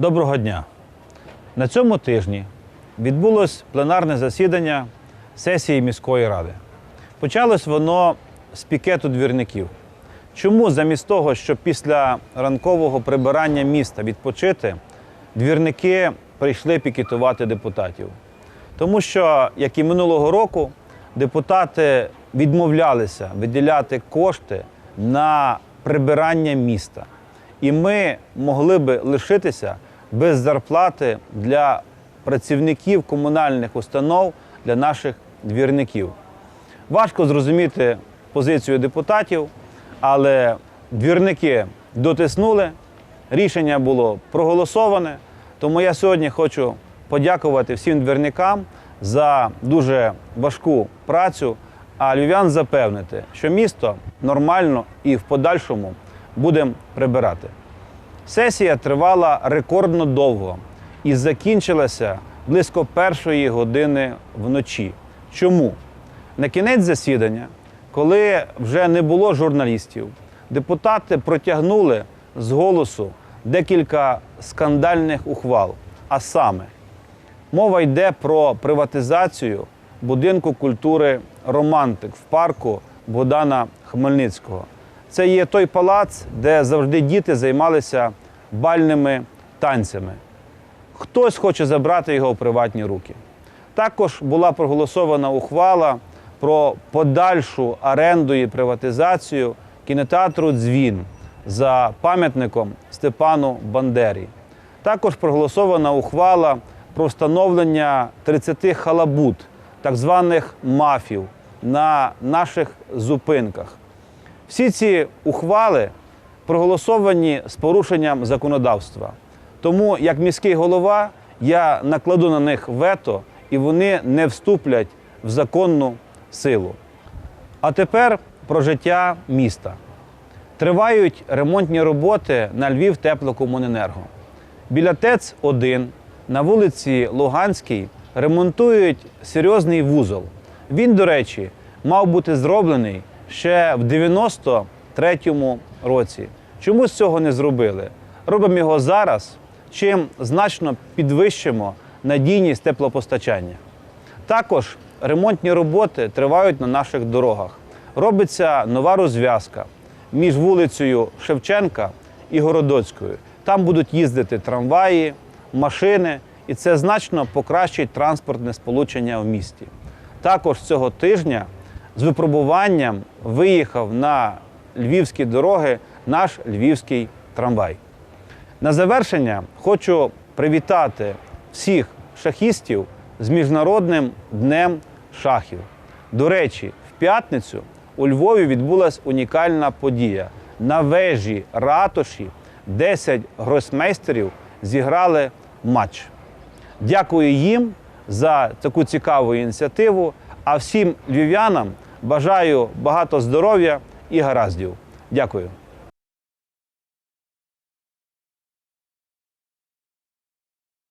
Доброго дня! На цьому тижні відбулось пленарне засідання сесії міської ради. Почалось воно з пікету двірників. Чому замість того, щоб після ранкового прибирання міста відпочити, двірники прийшли пікетувати депутатів? Тому що, як і минулого року, депутати відмовлялися виділяти кошти на прибирання міста. І ми могли би лишитися без зарплати для працівників комунальних установ, для наших двірників. Важко зрозуміти позицію депутатів, але двірники дотиснули, рішення було проголосоване. Тому я сьогодні хочу подякувати всім двірникам за дуже важку працю, а львів'ян запевнити, що місто нормально і в подальшому будемо прибирати. Сесія тривала рекордно довго і закінчилася близько першої години вночі. Чому? На кінець засідання, коли вже не було журналістів, депутати протягнули з голосу декілька скандальних ухвал. А саме, мова йде про приватизацію будинку культури Романтик в парку Богдана Хмельницького. Це є той палац, де завжди діти займалися бальними танцями. Хтось хоче забрати його в приватні руки. Також була проголосована ухвала про подальшу оренду і приватизацію кінотеатру Дзвін за пам'ятником Степану Бандері. Також проголосована ухвала про встановлення 30 халабут, так званих мафів, на наших зупинках. Всі ці ухвали проголосовані з порушенням законодавства. Тому, як міський голова, я накладу на них вето і вони не вступлять в законну силу. А тепер про життя міста. Тривають ремонтні роботи на Львів теплокомуненерго. Біля ТЕЦ 1 на вулиці Луганській ремонтують серйозний вузол. Він, до речі, мав бути зроблений ще в 93-му році. Чомусь цього не зробили. Робимо його зараз, чим значно підвищимо надійність теплопостачання. Також ремонтні роботи тривають на наших дорогах. Робиться нова розв'язка між вулицею Шевченка і Городоцькою. Там будуть їздити трамваї, машини, і це значно покращить транспортне сполучення в місті. Також цього тижня з випробуванням виїхав на львівські дороги наш львівський трамвай. На завершення хочу привітати всіх шахістів з Міжнародним днем шахів. До речі, в п'ятницю у Львові відбулася унікальна подія. На вежі ратуші 10 гросмейстерів зіграли матч. Дякую їм за таку цікаву ініціативу. А всім львів'янам бажаю багато здоров'я і гараздів. Дякую.